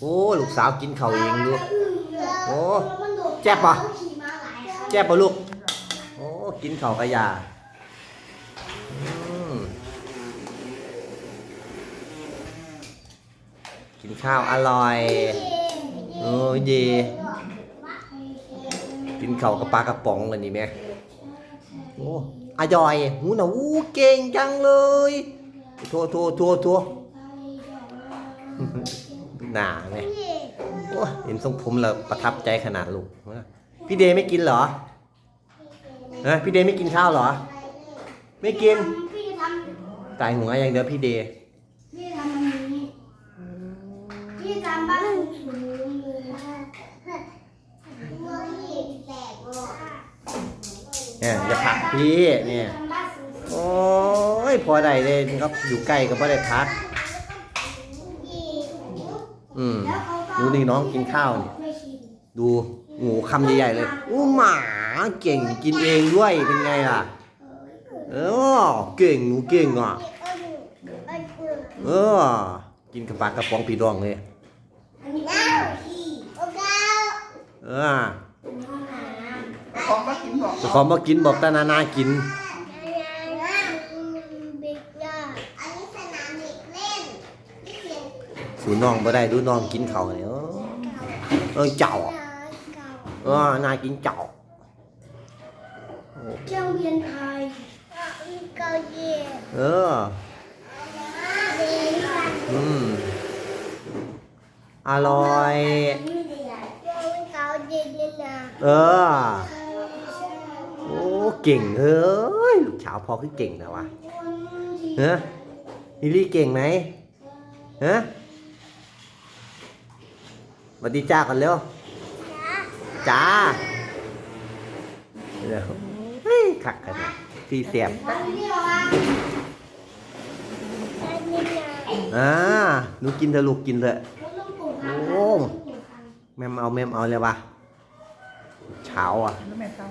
โอ้ลูกสาวกินข้าวเองดูโอ้แจ๊บปะแจ๊บปะลูกโอ้กินข้าวกะยาอืมกินข้าวอร่อยโอ้ยดีกินข้าวกับปลากระป๋องกันนี่แม่โอ้อร่อยหูหนูเก่งจังเลย โทษโทษโทษโทษ หนาไหมโอ้เห็นทรงผมแล้วประทับใจขนาดลูกพี่เดย์ไม่กินเหรอเออพี่เดย์ไม่กินข้าวเหรอ ไม่กินตายหัวอย่างเดียวพี่เดย์พี่ทำอันนี้พี่ทำบ้านสูงเลยเนี่ยอย่าผักพี่เนี่ยโอ้ยพอได้เลยครับอยู่ใกล้ก็พอได้พัก อืม แล้วเขาก็ดูนี่น้องกินข้าวเนี่ยไม่ชินดูหมูคำใหญ่ๆเลยอู้หมาเก่งกินเองด้วยเป็นไงล่ะ เออเก่งหนูเก่งอะ เออกินกระปากกระป๋องปีดองเลยอันนี้ก็พี่โอเคเออห้องน้ำ ของมากินบอกเจ้าของมากินบอกตานานากิน บิ๊กยาอันนี้สนามเด็กเล่นนี่เสียง สูน้องบ่ได้ดูน้องกินเขาวเนี่ยเออเออเจ้าอะเก่าเออนากินเจ้าเครื่องเรียนไทยเกาหลีเอออืมอร่อยเกาหลีนี่นะเออโอ้เก่งเฮ้ยลูกสาวพอคือเก่งนะวะเฮ้ลิลลี่เก่งไหมฮะ สวัสดีจ้าก่อนเร็ว จ้าเดี๋ยวเฮ้ยขักกันนะพี่เสียบอ่าหนูกินเถอะลูกกินเถอะโอ้แม่มเอาแม่มเอาเลยวะเช้าอะแล้วแม่เต้า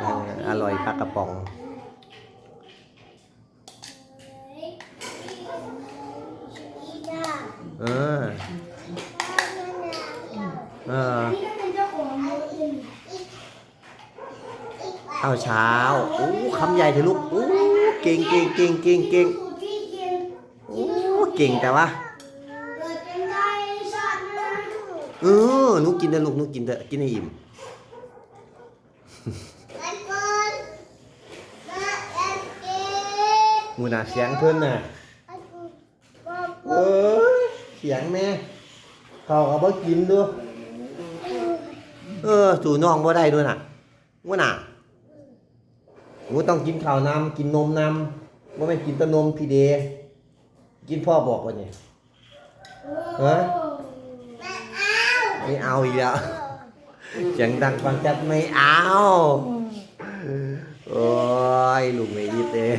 เอออร่อยปลากระป๋อง เออ เออ ข้าวเช้าโอ้คำใหญ่เถอะลูกโอ้เก่งเก่งเก่งเก่งเก่งโอ้เก่งแต่ว่าเออหนูกินเถอะลูกหนูกินเถอะกินให้อิ่มมูน่ะเสียงเพิ่นน่ะเออเสียงแม่เขาก็บ่กินด้วยเออสู่น้องบ่ได้ด้วยน่ะว่าน่ะ หนูต้องกินข้าวนำกินนมนำว่าไม่กินต่นมพี่เดกินพ่อบอกว่าเนี่ยฮะไม่เอาอีกแล้วเสียงดังฟังชัดไม่เอา โอ้ยลูกไม่ยิดเอง